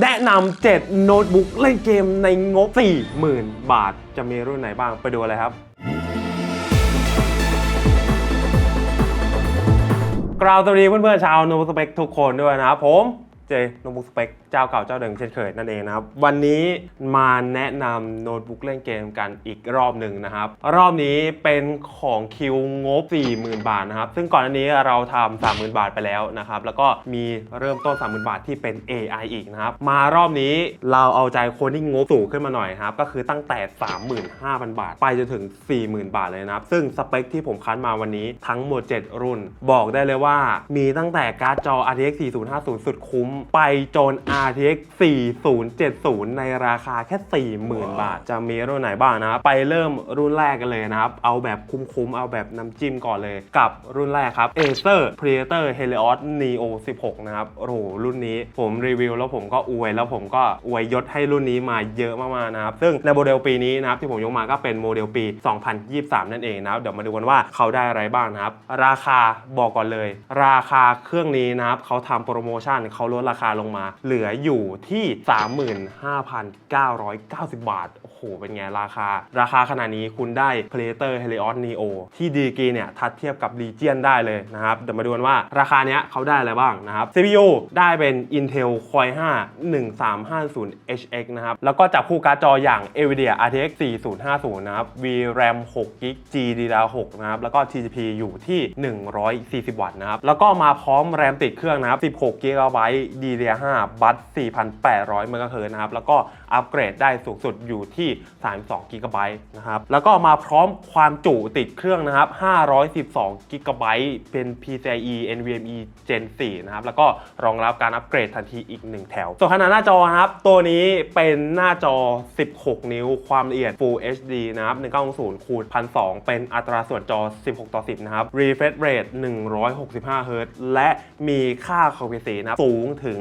แนะนำ7โน้ตบุ๊กเล่นเกมในงบ 40,000 บาท จะมีรุ่นไหนบ้างไปดูเลยครับกราวสวัสดีเพื่อนๆชาวโนบุสเปกทุกคนด้วยนะครับผม เจโนบุสเปก เจ้าเก่าเจ้าเดิมเช่นเคยนั่นเองนะครับ วันนี้มาแนะนำโน้ตบุ๊กเล่นเกมกันอีกรอบหนึ่งนะครับ รอบนี้เป็นของคิวงบ 40,000 บาทนะครับ ซึ่งก่อนอันนี้เราทำ30,000 บาทไปแล้วนะครับ แล้วก็มีเริ่มต้น 30,000 บาทที่เป็น AI อีกนะครับ มารอบนี้เราเอาใจคนที่งบสูงขึ้นมาหน่อยครับ ก็คือตั้งแต่ 35,000 บาท ไปจนถึง 40,000 บาทเลยนะครับ ซึ่งสเปคที่ผมคัดมาวันนี้ทั้งหมด 7 รุ่น บอกได้เลยว่ามีตั้งแต่การ์ดจอ RTX 4050 สุดคุ้ม ไปจน RTX 4070 ในราคาแค่ 40,000 บาท จะมีรุ่นไหนบ้างนะครับ ไปเริ่มรุ่นแรกกันเลยนะครับ เอาแบบคุ้มๆ เอาแบบน้ำจิ้มก่อนเลย กับรุ่นแรกครับ Acer Predator Helios Neo 16 นะครับ โอ้โห รุ่นนี้ผมรีวิวแล้วผมก็อวย แล้วผมก็อวยยศให้รุ่นนี้มาเยอะมากๆ นะครับ ซึ่งในโมเดลปีนี้นะครับที่ผมยกมาก็เป็นโมเดลปี 2023 นั่นเองนะครับ เดี๋ยวมาดูกันว่าเขาได้อะไรบ้างนะครับ ราคาบอกก่อนเลย ราคาเครื่องนี้นะครับเขาทำโปรโมชั่นเขาลดราคาลงมาเหลืออยู่ที่ 35,990 บาท โอ้โห เป็นไงราคา ราคาขนาดนี้คุณได้ Predator Helios Neo ที่ดีกีเนี่ยทัดเทียบกับ Legion ได้เลยนะครับ เดี๋ยวมาดูกันว่าราคาเนี้ยเขาได้อะไรบ้างนะครับ CPU ได้เป็น Intel Core 5 1350 HX นะครับ แล้วก็จับคู่การ์ดจออย่าง NVIDIA RTX 4050 นะครับ VRAM 6 g b GDDR6 นะครับ แล้วก็ TGP อยู่ที่ 140 วัตต์นะครับ แล้วก็มาพร้อมแรมติดเครื่องนะครับ 16 g b DDR5 บัต4,800 เมกะเฮิรตซ์นะครับ แล้วก็อัปเกรดได้สูงสุดอยู่ที่ 32 g b นะครับ แล้วก็มาพร้อมความจุติดเครื่องนะครับ 512 g b เป็น PCIe NVMe Gen 4 นะครับ แล้วก็รองรับการอัปเกรดทันทีอีก 1 แถว ส่วนขนาดหน้าจอนะครับ ตัวนี้เป็นหน้าจอ 16 นิ้ว ความละเอียด Full HD นะครับ 1920คูณ1,200เป็นอัตราส่วนจอ 16 ต่อ 10 นะครับ refresh rate 165 Hz และมีค่าคอมเพลนะครับ สูงถึง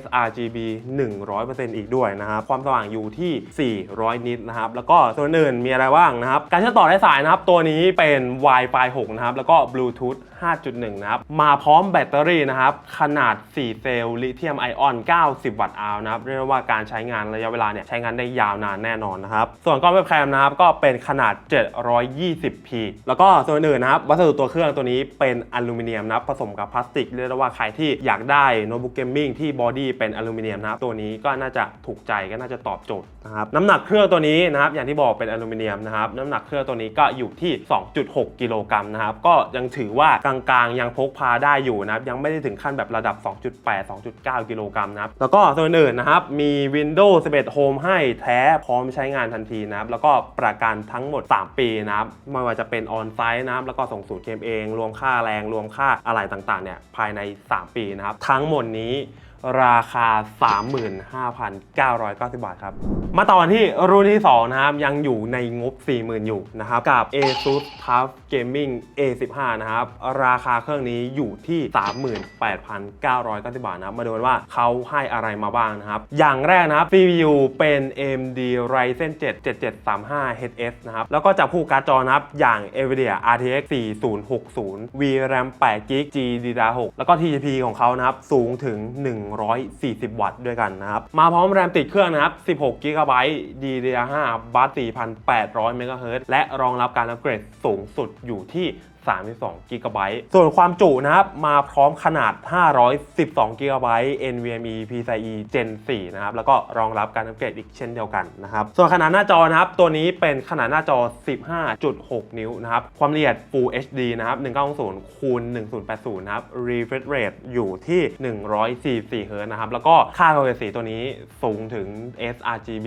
sRGB 100%อีกด้วยนะครับความสว่างอยู่ที่ 400 นิตนะครับแล้วก็ส่วนอื่นมีอะไรบ้างนะครับการเชื่อมต่อไร้สายนะครับตัวนี้เป็น Wi-Fi 6 นะครับแล้วก็ Bluetooth 5.1 นะครับ มาพร้อมแบตเตอรี่นะครับ ขนาด 4 เซลล์ลิเธียมไอออน 90 วัตต์อาวนะครับ เรียกว่าการใช้งานระยะเวลาเนี่ยใช้งานได้ยาวนานแน่นอนนะครับ ส่วนกล้องเว็บแคมนะครับก็เป็นขนาด 720p แล้วก็ส่วนอื่นนะครับวัสดุตัวเครื่องตัวนี้เป็นอลูมิเนียมนะผสมกับพลาสติกเรียกว่าใครที่อยากได้โน้ตบุ๊กเกมมิ่งที่บอดี้เป็นอลูมิเนียมนะครับตัวนี้ก็น่าจะถูกใจก็น่าจะตอบโจทย์นะครับน้ำหนักเครื่องตัวนี้นะครับอย่างที่บอกเป็นอลูมิเนียมนะครับน้ำหนักเครื่องตัวนี้ก็อยู่ที่ 2.6 กิโลกรัมนะครับก็ยังถือว่าลางๆ ยังพกพาได้อยู่นะครับ ยังไม่ได้ถึงขั้นแบบระดับ 2.8 2.9 กิโลกรัมนะครับ แล้วก็ส่วนอื่นนะครับ มี Windows 11 Home ให้แท้พร้อมใช้งานทันทีนะครับ แล้วก็ประกันทั้งหมด 3 ปีนะครับ ไม่ว่าจะเป็นออนไซต์นะครับ แล้วก็ส่งสูตรเกมเอง รวมค่าแรง รวมค่าอะไรต่างๆ เนี่ย ภายใน 3 ปีนะครับ ทั้งหมดนี้ ราคา 35,990 บาทครับ มาต่อกันที่รุ่นที่ 2 นะครับ ยังอยู่ในงบ 40,000 อยู่นะครับ กับ ASUS TUF Gaming A15 นะครับ ราคาเครื่องนี้อยู่ที่ 38,990 บาทนะครับมาดูกันว่าเขาให้อะไรมาบ้างนะครับ อย่างแรกนะครับ CPU เป็น AMD Ryzen 7 7735 HS นะครับ แล้วก็จับคู่การ์ดจอนะครับ อย่าง NVIDIA RTX 4060 VRAM 8 g b GDDR6 แล้วก็ TGP ของเขานะครับ สูงถึง240 วัตต์ด้วยกันนะครับ มาพร้อมแรมติดเครื่องนะครับ 16 g b DDR5 บัส 4,800เมกะเฮิรตซ์และรองรับการอัปเกรดสูงสุดอยู่ที่ 32 g b ส่วนความจุนะครับ มาพร้อมขนาด 512 g b NVMe PCIe Gen 4 นะครับ แล้วก็รองรับการอัปเกรดอีกเช่นเดียวกันนะครับ ส่วนขนาดหน้าจอนะครับ ตัวนี้เป็นขนาดหน้าจอ 15.6 นิ้วนะครับ ความละเอียด Full HD นะครับ 1920คูณ1080 นะครับ refresh rate อยู่ที่ 144 Hz นะครับ แล้วก็ค่า QHD ตัวนี้สูงถึง sRGB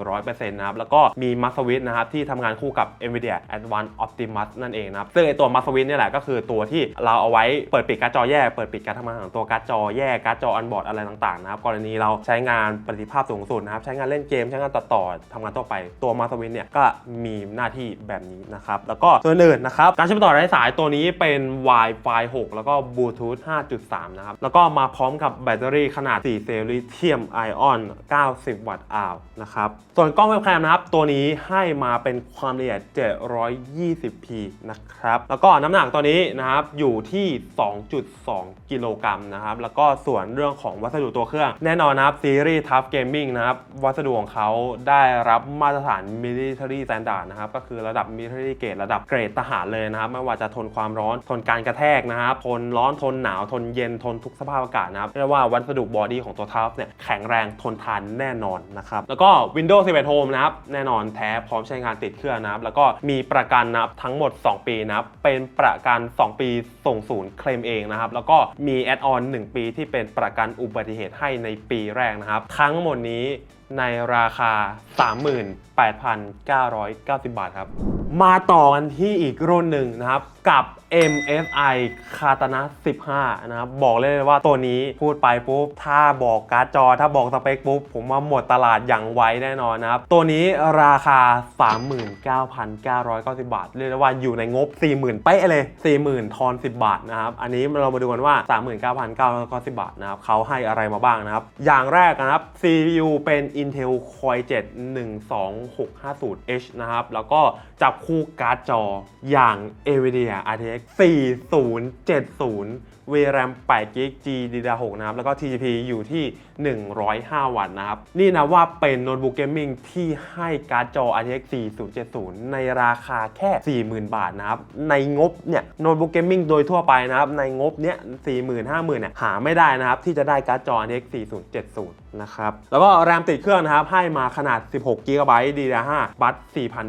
100%นะครับ แล้วก็มี Max Switch นะครับที่ทำงานคู่กับ NVIDIA Advanced Optimus นั่นเองนะครับซึ่งไอตัว Max Switch เนี่ยแหละก็คือตัวที่เราเอาไว้เปิดปิดการ์ดจอแยกเปิดปิดการทำงานของตัวการ์ดจอแยกการ์ดจออันบอร์ดอะไรต่างๆนะครับกรณีเราใช้งานประสิทธิภาพสูงสุดนะครับใช้งานเล่นเกมใช้งานตัดต่อทำงานทั่วไปตัว Max Switch เนี่ยก็มีหน้าที่แบบนี้นะครับแล้วก็ส่วนอื่นนะครับการเชื่อมต่อไร้สายตัวนี้เป็น Wi-Fi 6 แล้วก็ Bluetooth 5.3 นะครับแล้วก็มาพร้อมกับแบตเตอรี่ขนาด 4 เซลล์ลิเธียมไอออน 90 วัตต์อาวนะครับส่วนกล้องเว็บแคมนะครับตัวนี้ให้มาเป็นความละเอียด 720p นะครับแล้วก็น้ำหนักตัวนี้นะครับอยู่ที่ 2.2 กิโลกรัมนะครับแล้วก็ส่วนเรื่องของวัสดุตัวเครื่อง แน่นอนนะครับซีรีส์ Tough Gaming นะครับวัสดุของเขาได้รับมาตรฐาน Military Standard นะครับก็คือระดับ Military Grade ระดับเกรดทหารเลยนะครับไม่ว่าจะทนความร้อนทนการกระแทกนะครับทนร้อนทนหนาวทนเย็นทนทุกสภาพอากาศนะครับเรียกว่าวัสดุบอดี้ของตัว Tough เนี่ยแข็งแรงทนทานแน่นอนนะครับแล้วก็ Windows 11 Home นะครับแน่นอนแท้พร้อมใช้งานติดเครื่องนะครับแล้วก็มีประกันนะครับทั้งหมด 2 ปีนะครับเป็นประกัน 2 ปีส่งศูนย์เคลมเองนะครับ แล้วก็มีแอดออน 1 ปีที่เป็นประกันอุบัติเหตุให้ในปีแรกนะครับ ทั้งหมดนี้ในราคา 38,990 บาทครับ มาต่อกันที่อีกรุ่นหนึ่งนะครับกับ MSI Katana 15 นะครับ บอกเลยว่าตัวนี้พูดไปปุ๊บ ถ้าบอกการ์ดจอ ถ้าบอกสเปคปุ๊บ ผมว่าหมดตลาดอย่างไวแน่นอนนะครับ ตัวนี้ราคา 39,990 บาท เรียกได้ว่าอยู่ในงบ 40,000 เป๊ะเลย 40,000 ทอน 10 บาทนะครับ อันนี้เรามาดูกันว่า 39,990 บาทนะครับเขาให้อะไรมาบ้างนะครับ อย่างแรกนะครับ CPU เป็น Intel Core 7 12650H นะครับ แล้วก็จับคู่การ์ดจออย่าง NVIDIA RTX 4070 VRAM 8 GB GDDR6 นะครับ แล้วก็ TGP อยู่ที่ 105 วัตต์นะครับ นี่นะว่าเป็นโน้ตบุ๊กเกมมิ่งที่ให้การ์ดจอ RTX 4070 ในราคาแค่ 40,000 บาทนะครับ ในงบเนี่ยโน้ตบุ๊กเกมมิ่งโดยทั่วไปนะครับ ในงบเนี้ย 40,000 50,000เนี่ยหาไม่ได้นะครับ ที่จะได้การ์ดจอ RTX 4070 นะครับ แล้วก็แรมติดเครื่องนะครับ ให้มาขนาด 16 GB DDR5 บัต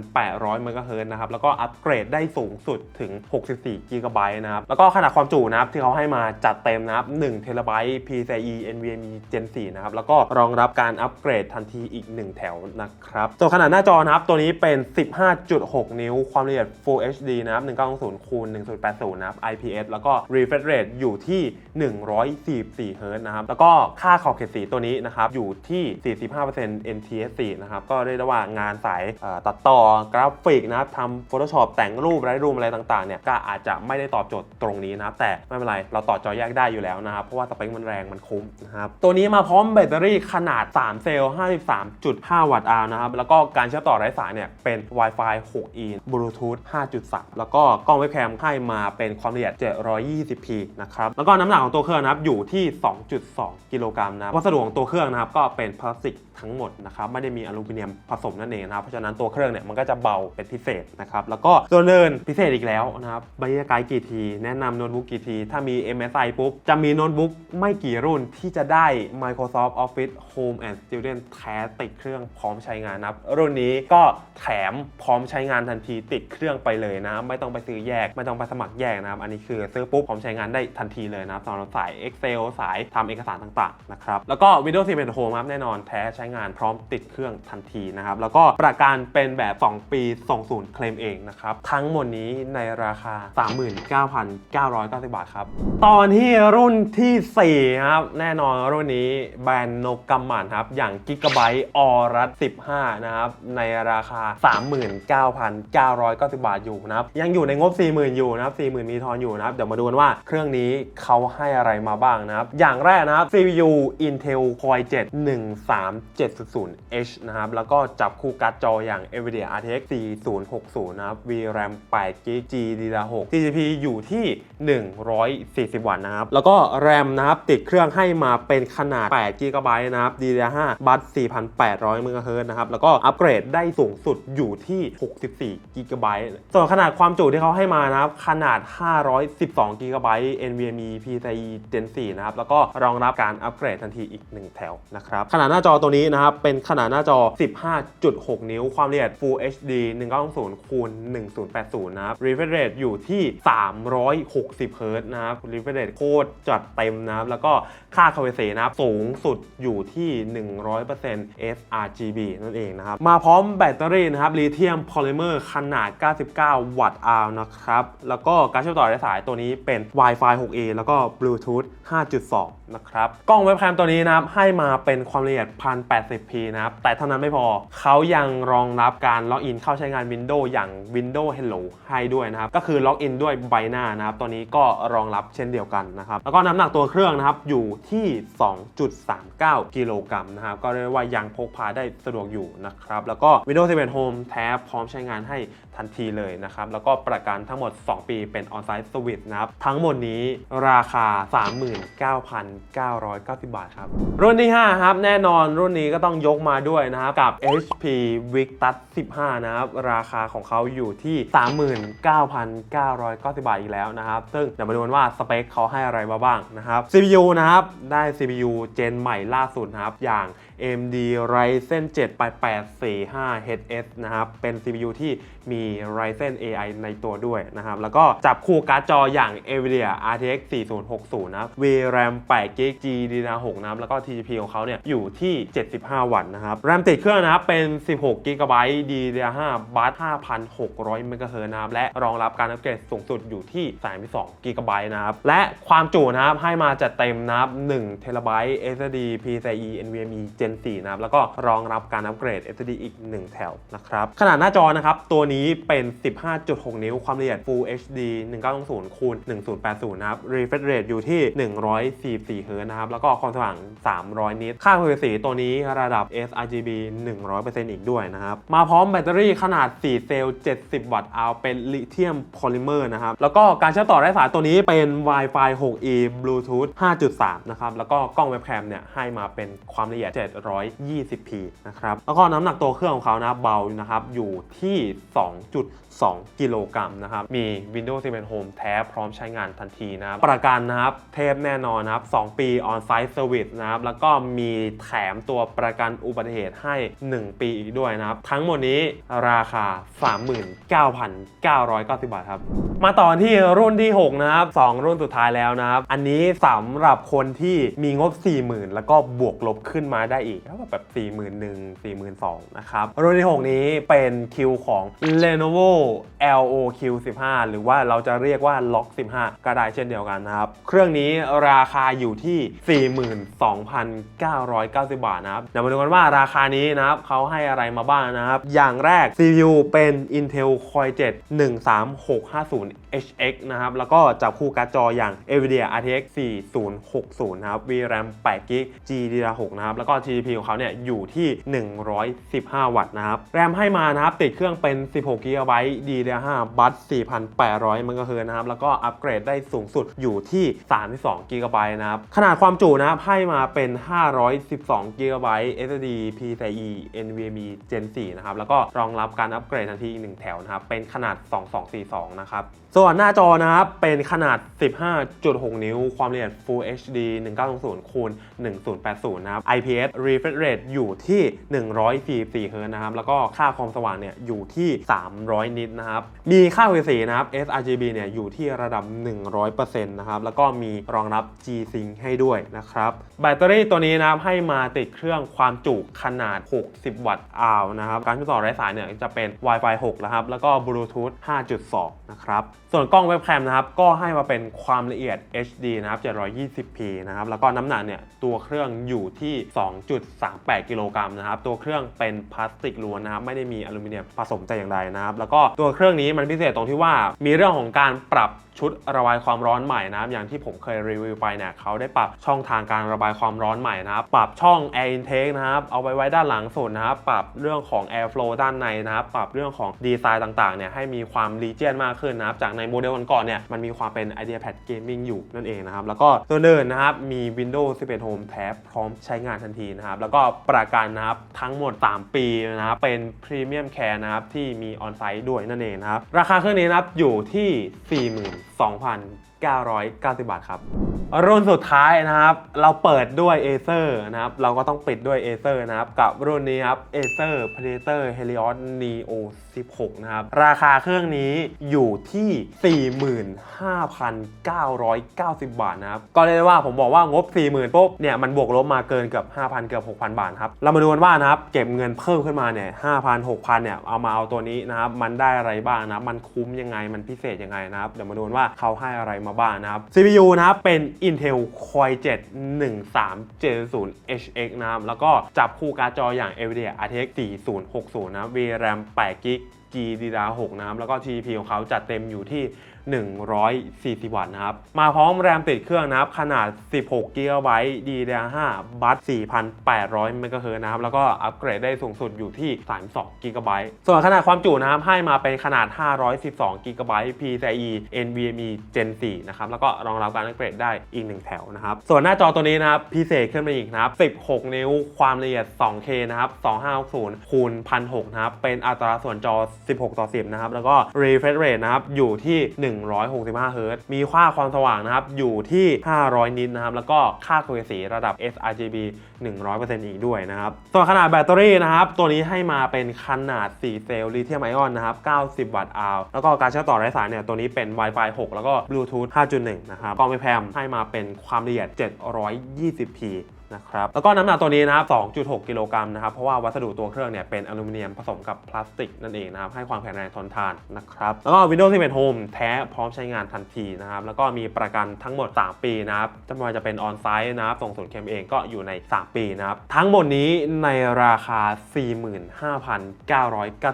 4,800 MHz นะครับ แล้วก็อัปเกรดได้สูงสุดถึง 64 GB นะครับ แล้วก็ขนาดความจุนะครับที่เขาให้มาจัดเต็มนะครับ1 t b PCIe NVMe Gen 4 นะครับ แล้วก็รองรับการอัปเกรดทันทีอีก 1 แถวนะครับส่วนขนาดหน้าจอนะครับ ตัวนี้เป็น 15.6 นิ้วความละเอียด Full HD นะครับ 1920คูณ1080 นะครับ IPS แล้วก็ refresh rate อยู่ที่ 144 Hz นะครับ แล้วก็ค่าขอบเขตสีตัวนี้นะครับ อยู่ที่ 45% NTSC นะครับ ก็เรียกได้ว่างานสายตัดต่อกราฟิกนะครับทำ Photoshop แต่งรูปไร้รูปอะไรต่างๆ เนี่ย ก็อาจจะไม่ได้ตอบโจทย์ตรงนี้นะครับ แต่ไม่เป็นไรเราต่อจอแยกได้อยู่แล้วนะครับ เพราะว่าสเปคมันแรงมันคุ้มนะครับ ตัวนี้มาพร้อมแบตเตอรี่ขนาด 3 เซลล์ 53.5 วัตต์อาวนะครับ แล้วก็การเชื่อมต่อไร้สายเนี่ยเป็น Wi-Fi 6E Bluetooth 5.3 แล้วก็กล้องเว็บแคมให้มาเป็นความละเอียด 720p นะครับ แล้วก็น้ำหนักของตัวเครื่องนะครับอยู่ที่ 2.2 กิโลกรัมนะวัสดุของตัวเครื่องนะครับก็เป็นพลาสติก ทั้งหมดนะครับไม่ได้มีอลูมิเนียมผสมนั่นเองนะครับเพราะฉะนั้นตัวเครื่องเนี่ยมันก็จะเบาเป็นพิเศษนะครับแล้วก็ตัวเดินพิเศษอีกแล้วนะครับบรรยากาศกี่ที แนะนำโน้ตบุ๊กกี่ที ถ้ามี MSI ปุ๊บ จะมีโน้ตบุ๊กไม่กี่รุ่นที่จะได้ Microsoft Office Home and Student แท้ติดเครื่องพร้อมใช้งานนะรุ่นนี้ก็แถมพร้อมใช้งานทันทีติดเครื่องไปเลยนะ ไม่ต้องไปซื้อแยก ไม่ต้องไปสมัครแยกนะครับ อันนี้คือซื้อปุ๊บพร้อมใช้งานได้ทันทีเลยนะสำหรับสาย Excel สายทำเอกสารต่างๆนะครับแล้วก็ Windows 11 Home ครับแน่นอนแท้ใช้งานพร้อมติดเครื่องทันทีนะครับ แล้วก็ประกันเป็นแบบ 2 ปีส่งศูนย์เคลมเองนะครับ ทั้งหมดนี้ในราคา 39,990 บาทครับ ตอนที่รุ่นที่ 4 ครับ แน่นอนรุ่นนี้แบรนด์นกกำมันครับ อย่าง Gigabyte ออรัส15 นะครับ ในราคา 39,990 บาทอยู่นะครับ ยังอยู่ในงบ 40,000 อยู่นะครับ 40,000 มีทอนอยู่นะครับ เดี๋ยวมาดูกันว่าเครื่องนี้เขาให้อะไรมาบ้างนะครับ อย่างแรกนะครับ CPU Intel Core i7 700H นะครับ แล้วก็จับคู่การ์ดจออย่าง NVIDIA RTX 4060 นะครับ VRAM 8 GB GDDR6 TGP อยู่ที่ 140 วัตต์นะครับ แล้วก็ RAM นะครับ ติดเครื่องให้มาเป็นขนาด 8 GB นะครับ DDR5 บัต4,800 MHz นะครับ แล้วก็อัปเกรดได้สูงสุดอยู่ที่ 64 GB ส่วนขนาดความจุที่เขาให้มานะครับ ขนาด 512 GB NVMe PCIe Gen 4 นะครับ แล้วก็รองรับการอัปเกรดทันทีอีก 1 แถวนะครับ ขนาดหน้าจอตัวนี้นะครับ เป็นขนาดหน้าจอ 15.6 นิ้ว ความละเอียด Full HD 1920คูณ1080 นะครับ refresh rate อยู่ที่ 360 Hz นะครับ refresh rate โคตรจัดเต็มนะครับ แล้วก็ค่า KVC นะครับ สูงสุดอยู่ที่ 100% sRGB นั่นเองนะครับ มาพร้อมแบตเตอรี่นะครับลิเธียมพอลิเมอร์ขนาด 99 วัตต์อาวนะครับ แล้วก็การเชื่อมต่อไร้สายตัวนี้เป็น Wi-Fi 6E แล้วก็ Bluetooth 5.2 นะครับกล้องเว็บแคมตัวนี้นะครับให้มาเป็นความละเอียด 1080p นะครับแต่เท่านั้นไม่พอ เขายังรองรับการล็อกอินเข้าใช้งาน Windows อย่าง Windows Hello ให้ด้วยนะครับก็คือล็อกอินด้วยใบหน้านะครับตัวนี้ก็รองรับเช่นเดียวกันนะครับแล้วก็น้ำหนักตัวเครื่องนะครับอยู่ที่ 2.39 กิโลกรัมนะครับก็เรียกว่ายังพกพาได้สะดวกอยู่นะครับแล้วก็ Windows 11 Home แท้พร้อมใช้งานให้ทันทีเลยนะครับแล้วก็ประกันทั้งหมด 2 ปีเป็น On-Site Service นะครับทั้งหมดนี้ราคา9,990 บาทครับ รุ่นที่ 5 ครับ แน่นอนรุ่นนี้ก็ต้องยกมาด้วยนะครับ กับ HP Victus 15 นะครับ ราคาของเขาอยู่ที่ 39,990 บาทอีกแล้วนะครับ ซึ่งเดี๋ยวมาดูกันว่าสเปคเขาให้อะไรมาบ้างนะครับ CPU นะครับ ได้ CPU เจนใหม่ล่าสุดนะครับ อย่าง AMD Ryzen 7 8845 HS นะครับ เป็น CPU ที่มี Ryzen AI ในตัวด้วยนะครับ แล้วก็จับคู่การ์ดจออย่าง NVIDIA RTX 4060 นะครับ VRAM 8 GB GDDR6 นะครับ แล้วก็ TGP ของเขาเนี่ยอยู่ที่ 75 วัตต์นะครับ RAM ติดเครื่องนะครับ เป็น 16 GB DDR5 บัส5,600 MHz นะครับ และรองรับการอัปเกรดสูงสุดอยู่ที่ 32 GB นะครับ และความจุนะครับ ให้มาจัดเต็มนะครับ1 TB SSD PCIe NVMe Gen 4 นะครับ แล้วก็รองรับการอัปเกรด SSD อีก 1 แถวนะครับ ขนาดหน้าจอนะครับ ตัวนี้เป็น 15.6 นิ้วความละเอียด Full HD 1920คูณ1080 นะครับ Refresh Rate อยู่ที่ 144 Hz นะครับ แล้วก็ความสว่าง 300 นิต ค่าความถี่สีตัวนี้ระดับ sRGB 100%อีกด้วยนะครับ มาพร้อมแบตเตอรี่ขนาด 4 เซลล์ 70 วัตต์เอาเป็นลิเธียมโพลิเมอร์นะครับ แล้วก็การเชื่อมต่อไร้สายตัวนี้เป็น Wi-Fi 6E Bluetooth 5.3 นะครับ แล้วก็กล้องเว็บแคมเนี่ยให้มาเป็นความละเอียด 720p นะครับ แล้วก็น้ำหนักตัวเครื่องของเขานะเบานะครับ อยู่ที่ 2.2 กิโลกรัมนะครับ มี Windows 11 Home แท้พร้อมใช้งานทันทีนะครับ ประกันนะครับ เทพแน่นอนนะครับ 2 ปี On-Site Service นะครับ แล้วก็มีแถมตัวประกันอุบัติเหตุให้ 1 ปีอีกด้วยนะครับ ทั้งหมดนี้ราคา 39,990 บาทครับ มาต่อที่รุ่นที่ 6 นะครับ 2 รุ่นสุดท้ายแล้วนะครับ อันนี้สำหรับคนที่มีงบ 40,000 แล้วก็บวกลบขึ้นมาได้อีกเท่ากับแบบ 41,000 4 2 0 0นะครับรุ่นที่ 6 นี้เป็นคิวของ Lenovo LOQ15 หรือว่าเราจะเรียกว่า Lock 15 ก็ได้เช่นเดียวกันนะครับ เครื่องนี้ราคาอยู่ที่ 42,990 บาทนะครับ เดี๋ยวมาดูกันว่าราคานี้นะครับเขาให้อะไรมาบ้างนะครับ อย่างแรก CPU เป็น Intel Core 7 13650 HX นะครับ แล้วก็จับคู่การ์ดจออย่าง NVIDIA RTX 4060 นะครับ VRAM 8 GB GDDR6 นะครับ แล้วก็ GPU ของเขาเนี่ยอยู่ที่ 115 วัตต์นะครับ แรมให้มานะครับ ติดเครื่องเป็น 16 GB DDR5 บัส4,800 MHz นะครับ แล้วก็อัปเกรดได้สูงสุดอยู่ที่ 32 GB นะครับ ขนาดความจุนะครับ ให้มาเป็น 512 GB SSD PCIe NVMe Gen 4 นะครับ แล้วก็รองรับการอัปเกรดทันทีอีกหนึ่งแถวนะครับ เป็นขนาด 2242 นะครับส่วนหน้าจอนะครับ เป็นขนาด 15.6 นิ้ว ความละเอียด Full HD 1920คูณ1080 นะครับ IPS refresh rate อยู่ที่ 144 Hz นะครับ แล้วก็ค่าความสว่างเนี่ยอยู่ที่ 300 นิตนะครับ มีค่า VC นะครับ sRGB เนี่ยอยู่ที่ระดับ 100%นะครับ แล้วก็มีรองรับ G-Sync ให้ด้วยนะครับ แบตเตอรี่ตัวนี้นะครับ ให้มาติดเครื่องความจุขนาด 60 วัตต์อาวนะครับ การเชื่อมต่อไร้สายเนี่ยจะเป็น Wi-Fi 6 นะครับ แล้วก็ Bluetooth 5.2 นะครับส่วนกล้องเว็บแคมนะครับก็ให้มาเป็นความละเอียด HD นะครับ 720p นะครับแล้วก็น้ำหนักเนี่ยตัวเครื่องอยู่ที่ 2.38 กิโลกรัมนะครับตัวเครื่องเป็นพลาสติกล้วนนะครับไม่ได้มีอลูมิเนียมผสมแต่อย่างใดนะครับแล้วก็ตัวเครื่องนี้มันพิเศษตรงที่ว่ามีเรื่องของการปรับ ชุดระบายความร้อนใหม่นะครับอย่างที่ผมเคยรีวิวไปเนี่ยเขาได้ปรับช่องทางการระบายความร้อนใหม่นะครับปรับช่อง air intake นะครับเอาไว้ไว้ด้านหลังสุดนะครับปรับเรื่องของ air flow ด้านในนะครับปรับเรื่องของดีไซน์ต่างๆเนี่ยให้มีความรีเจียนมากขึ้นนะครับจากในโมเดลก่อนๆเนี่ยมันมีความเป็น IdeaPad Gaming อยู่นั่นเองนะครับแล้วก็ตัวเดินนะครับมี Windows 11 Home แท้พร้อมใช้งานทันทีนะครับแล้วก็ประกันนะครับทั้งหมด 3 ปีนะครับเป็น Premium Care นะครับที่มี On-Site ด้วยนั่นเองนะครับราคาเครื่องนี้นะครับอยู่ที่ 2,000 990 บาทครับ รุ่นสุดท้ายนะครับ เราเปิดด้วย Acer นะครับ เราก็ต้องปิดด้วย Acer นะครับ กับรุ่นนี้ครับ Acer Predator Helios Neo 16 นะครับ ราคาเครื่องนี้อยู่ที่ 45,990 บาทนะครับ ก็เรียกว่าผมบอกว่างบ 40,000ปุ๊บเนี่ย มันบวกลบมาเกินเกือบ 5,000 เกือบ 6,000 บาทครับ เรามาดูกันว่านะครับ เก็บเงินเพิ่มขึ้นมาเนี่ย5,000 6,000 เนี่ย เอามาเอาตัวนี้นะครับ มันได้อะไรบ้างนะ มันคุ้มยังไง มันพิเศษยังไงนะครับ เดี๋ยวมาดูกันว่าเขาให้อะไรมาบ้างนะครับ CPU นะครับเป็น Intel Core 7 13700 HX นะครับ แล้วก็จับคู่การ์ดจออย่าง NVIDIA RTX 4060 นะ VRAM 8GB กีดีดา6น้ำแล้วก็ TDP ของเขาจัดเต็มอยู่ที่ 140 วัตต์นะครับ มาพร้อมแรมติดเครื่องนะครับ ขนาด 16 GB DDR5 บัส4,800 MHz นะครับ แล้วก็อัปเกรดได้สูงสุดอยู่ที่ 32 GB ส่วนขนาดความจุนะครับ ให้มาเป็นขนาด 512 GB PCIe NVMe Gen 4 นะครับ แล้วก็รองรับการอัปเกรดได้อีก 1 แถวนะครับ ส่วนหน้าจอตัวนี้นะครับ พิเศษขึ้นมาอีกนะครับ 16 นิ้วความละเอียด 2K นะครับ 2560 คูณ 1006 นะครับ เป็นอัตราส่วนจอ 16 ต่อ 10 นะครับ แล้วก็ refresh rate นะครับ อยู่ที่ 165เฮิรตซ์มีค่าความสว่างนะครับ อยู่ที่ 500 นิตนะครับ แล้วก็ค่าคุยสีระดับ sRGB 100%อีกด้วยนะครับ ส่วนขนาดแบตเตอรี่นะครับ ตัวนี้ให้มาเป็นขนาด 4 เซลล์ลิเธียมไอออนนะครับ 90 วัตต์อาวแล้วก็การเชื่อมต่อไร้สายเนี่ย ตัวนี้เป็น Wi-Fi 6 แล้วก็ Bluetooth 5.1 นะครับกล้องไม่แพมให้มาเป็นความละเอียด 720p นะครับแล้วก็น้ำหนักตัวนี้นะครับ 2.6 กิโลกรัมนะครับ เพราะว่าวัสดุตัวเครื่องเนี่ยเป็นอลูมิเนียมผสมกับพลาสติกนั่นเองนะครับ ให้ความแข็งแรงทนทานนะครับ แล้วก็ Windows 11 Home แท้พร้อมใช้งานทันทีนะครับ แล้วก็มีประกันทั้งหมด 3 ปีนะครับจะไว่าจะเป็นออนไซต์นะครับส่งศูนย์เคมเองก็อยู่ใน 3 ปีนะครับ ทั้งหมดนี้ในราคา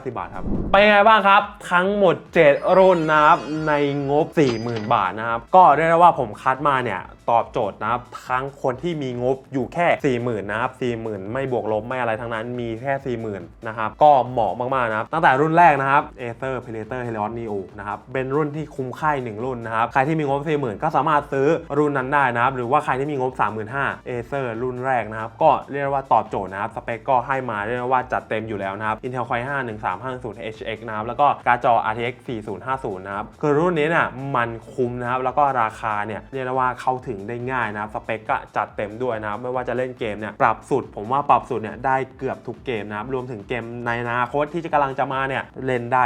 45,990 บาทครับ ไปนไงบ้างครับ ทั้งหมด 7 รุ่นนะครับในงบ 40,000 บาทนะครับ ก็เรียกได้ว่าผมคัดมาเนี่ยตอบโจทย์นะครับทั้งคนที่มีงบอยู่แค่ 40,000นะครับ40,000 ไม่บวกลบไม่อะไรทั้งนั้นมีแค่ 40,000นะครับก็เหมาะมากๆนะครับตั้งแต่รุ่นแรกนะครับ Acer Predator Helios Neo นะครับเป็นรุ่นที่คุ้มค่าอีกหนึ่งรุ่นนะครับใครที่มีงบ 40,000 ก็สามารถซื้อรุ่นนั้นได้นะครับหรือว่าใครที่มีงบ 35,000 Acer รุ่นแรกนะครับก็เรียกว่าตอบโจทย์นะครับสเปคก็ให้มาเรียกว่าจัดเต็มอยู่แล้วนะครับ Intel Core i5 1350 HX นะครับแล้วก็การ์ดจอ RTX 4050นะครับคือรุ่นนี้เนี่ยมันคุ้มนะครับแล้วก็ราคาเนี่ยเรียกได้ว่าเข้าถึงได้ง่ายนะครับสเปคก็จัดเต็มด้วยนะครับไม่ว่าจะเล่นเกมเนี่ยปรับสุด ผมว่าปรับสุดเนี่ยได้เกือบทุกเกมนะครับรวมถึงเกมในอนาคตที่จะกำลังจะมาเนี่ยเล่นได้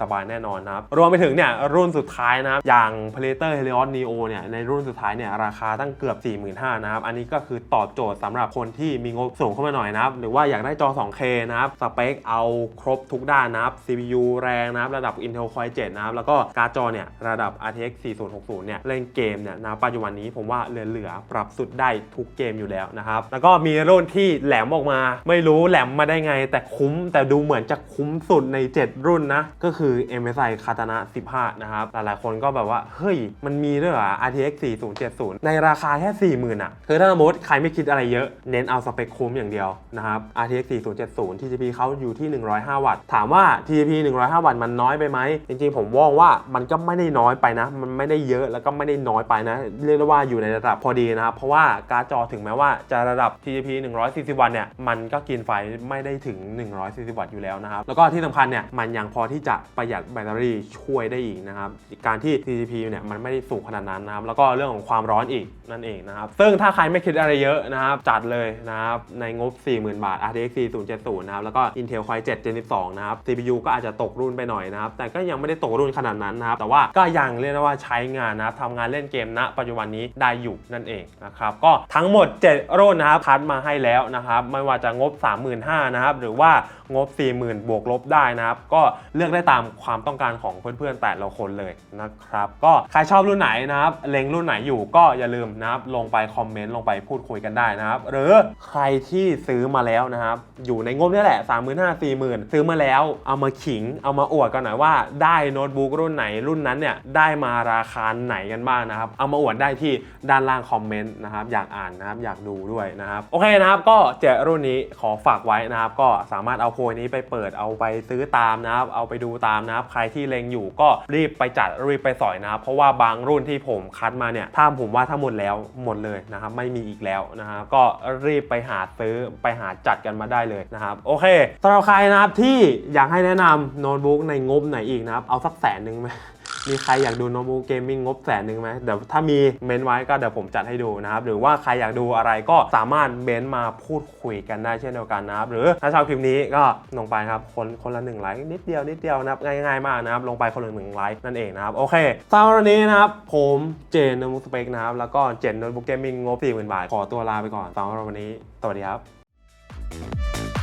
สบายๆแน่นอนนะครับรวมไปถึงเนี่ยรุ่นสุดท้ายนะครับอย่าง Predator Helios Neo เนี่ยในรุ่นสุดท้ายเนี่ยราคาตั้งเกือบ 45,000นะครับอันนี้ก็คือตอบโจทย์สำหรับคนที่มีงบสูงเข้ามาหน่อยนะครับหรือว่าอยากได้จอ 2K นะครับสเปคเอาครบทุกด้านนะครับ CPU แรงนะครับระดับ Intel Core i7 นะครับแล้วก็การ์ดจอเนี่ยระดับ RTX 4060เนี่ยเล่นเกมเนี่ยนะปัจจุบันนี้ผมว่าเหลือๆปรับสุดได้ทุกเกมอยู่แล้วนะครับ แล้วก็มีรุ่นที่แหลมออกมา ไม่รู้แหลมมาได้ไง แต่คุ้มแต่ดูเหมือนจะคุ้มสุดใน 7 รุ่นนะ ก็คือ MSI Katana 15 นะครับ หลายๆคนก็แบบว่า เฮ้ย มันมีด้วยเหรอ RTX 4070 ในราคาแค่ 40,000อะ คือถ้าสมมติใครไม่คิดอะไรเยอะ เน้นเอาสเปคคุ้มอย่างเดียวนะครับ RTX 4070 TGP เขาอยู่ที่ 105 วัตต์ ถามว่า TGP 105 วัตต์มันน้อยไปไหม จริงๆ ผมมองว่ามันก็ไม่ได้น้อยไปนะ มันไม่ได้เยอะแล้วก็ไม่ได้น้อยไปนะ เรียกได้ว่าอยู่ในระดับพอดีนะครับ เพราะว่าการ์ดจอถึงแม้ว่าจะระดับ TGP 140 วัตต์เนี่ย มันก็กินไฟไม่ได้ถึง 140 วัตต์อยู่แล้วนะครับ แล้วก็ที่สำคัญเนี่ย มันยังพอที่จะประหยัดแบตเตอรี่ช่วยได้อีกนะครับ การที่ TGP เนี่ย มันไม่ได้สูงขนาดนั้นนะครับ แล้วก็เรื่องของความร้อนอีกนั่นเองนะครับ ซึ่งถ้าใครไม่คิดอะไรเยอะนะครับ จัดเลยนะครับ ในงบ 40,000 บาท RTX 4070 นะครับ แล้วก็ Intel Core i7 Gen 12 นะครับ CPU ก็อาจจะตกรุ่นไปหน่อยนะครับ แต่ก็ยังไม่ได้ตกรุ่นขนาดนั้นนะครับ แต่ว่าก็ยังเรียกได้ว่าใช้งานนะครับทำงานเล่นเกมณปัจจุบันนี้ได้อยู่นั่นเองนะครับก็ทั้งหมด 7 รุ่นนะครับคัดมาให้แล้วนะครับไม่ว่าจะงบ 35,000นะครับหรือว่างบ 40,000 บวกลบได้นะครับ ก็เลือกได้ตามความต้องการของเพื่อนๆแต่ละคนเลยนะครับ ก็ใครชอบรุ่นไหนนะครับเล็งรุ่นไหนอยู่ก็อย่าลืมนะครับลงไปคอมเมนต์ลงไปพูดคุยกันได้นะครับ หรือใครที่ซื้อมาแล้วนะครับ อยู่ในงบนี่แหละ 3 5 0 0 0 4 0 0 0 0 ซื้อมาแล้วเอามาขิง เอามาอวดกันหน่อยว่าได้โน้ตบุ๊กรุ่นไหนรุ่นนั้นเนี่ยได้มาราคาไหนกันบ้างนะครับ เอามาอวดได้ที่ด้านล่างคอมเมนต์นะครับอยากอ่านนะครับอยากดูด้วยนะครับโอเคนะครับก็เจรุ่นนี้ขอฝากไว้นะครับก็สามารถเอาโพยนี้ไปเปิดเอาไปซื้อตามนะครับเอาไปดูตามนะครับใครที่เล็งอยู่ก็รีบไปจัดรีบไปสอยนะครับเพราะว่าบางรุ่นที่ผมคัดมาเนี่ยถ้าผมว่าถ้าหมดแล้วหมดเลยนะครับไม่มีอีกแล้วนะครับก็รีบไปหาซื้อไปหาจัดกันมาได้เลยนะครับโอเคสำหรับใครนะครับที่อยากให้แนะนำโน้ตบุ๊กในงบไหนอีกนะครับเอาสักแสนหนึ่งไหม มีใครอยากดูโน้ตบุ๊กเกมมิ่งงบแสนหนึ่งไหมเดี๋ยวถ้ามีเมนไว้ก็เดี๋ยวผมจัดให้ดูนะครับ หรือว่าใครอยากดูอะไรก็สามารถเมนมาพูดคุยกันได้เช่นเดียวกันนะครับ หรือถ้าชอบคลิปนี้ก็ลงไปครับ คนคนละหนึ่งไลค์นิดเดียวนิดเดียวนะครับง่ายๆมากนะครับ ลงไปคนละหนึ่งไลค์นั่นเองนะครับ โอเคสำหรับวันนี้นะครับ ผมเจนโน้ตบุ๊กสเปกนะครับ แล้วก็เจนโน้ตบุ๊กเกมมิ่งงบ40,000บาท ขอตัวลาไปก่อนสำหรับวันนี้ สวัสดีครับ